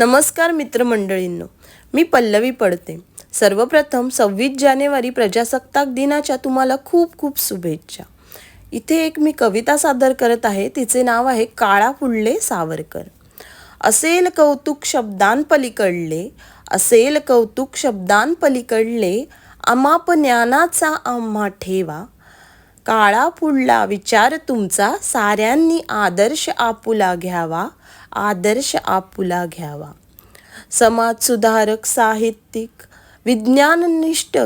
नमस्कार मित्रमंडळींनो मी पल्लवी पडते. सर्वप्रथम सव्वीस जानेवारी प्रजासत्ताक दिनाच्या तुम्हाला खूप खूप शुभेच्छा. इथे एक मी कविता सादर करत आहे तिचे नाव आहे काळा फुलले सावरकर. असेल कौतुक शब्दांपलीकडले असेल कौतुक शब्दांपलीकडले अमाप ज्ञानाचा आम्हा ठेवा काळा पुढला विचार तुमचा साऱ्यांनी आदर्श आपुला घ्यावा आदर्श आपुला घ्यावा. समाजसुधारक साहित्यिक विज्ञाननिष्ठ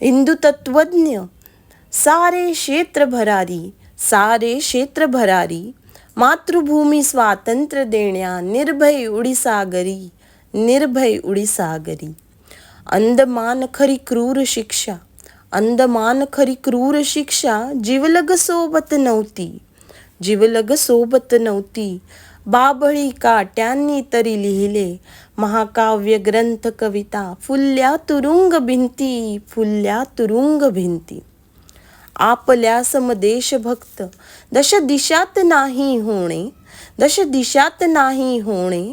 हिंदुतत्वज्ञ सारे क्षेत्र भरारी सारे क्षेत्र भरारी मातृभूमी स्वातंत्र्य देण्या निर्भय उडीसागरी निर्भय उडीसागरी. अंदमान खरी क्रूर शिक्षा अंदमान खरी क्रूर शिक्षा जिवलग सोबत नव्हती. जिवलग सोबत नव्हती. बाबळी काट्यांनी तरी लिहिले. महाकाव्य ग्रंथ कविता फुल्ल्या तुरुंग भिंती फुल्ल्या तुरुंग भिंती. आपल्या समदेशभक्त दश दिशात नाही होणे दश दिशात नाही होणे.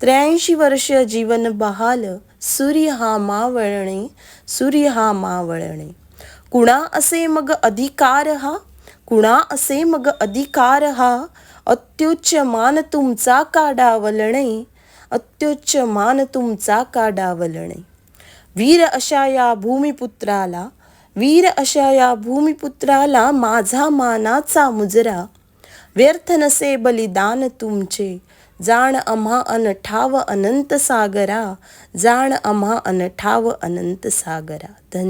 त्र्याऐंशी वर्ष जीवन बहाल सूर्य हा मावळणे सूर्य हा मावळणे. कुणा असे मग अधिकार हा? कुणा असे मग अधिकार हा? अत्युच्च मान तुमचा का डावलणे अत्युच्च मान तुमचा का डावलणे वीर अशा या भूमिपुत्राला वीर अशा या भूमिपुत्राला माझा मानाचा मुजरा. व्यर्थ नसे बलिदान तुमचे जाण आम्हा अनठाव अनंत सागरा जाण आम्हा अनठाव अनंत सागरा. धन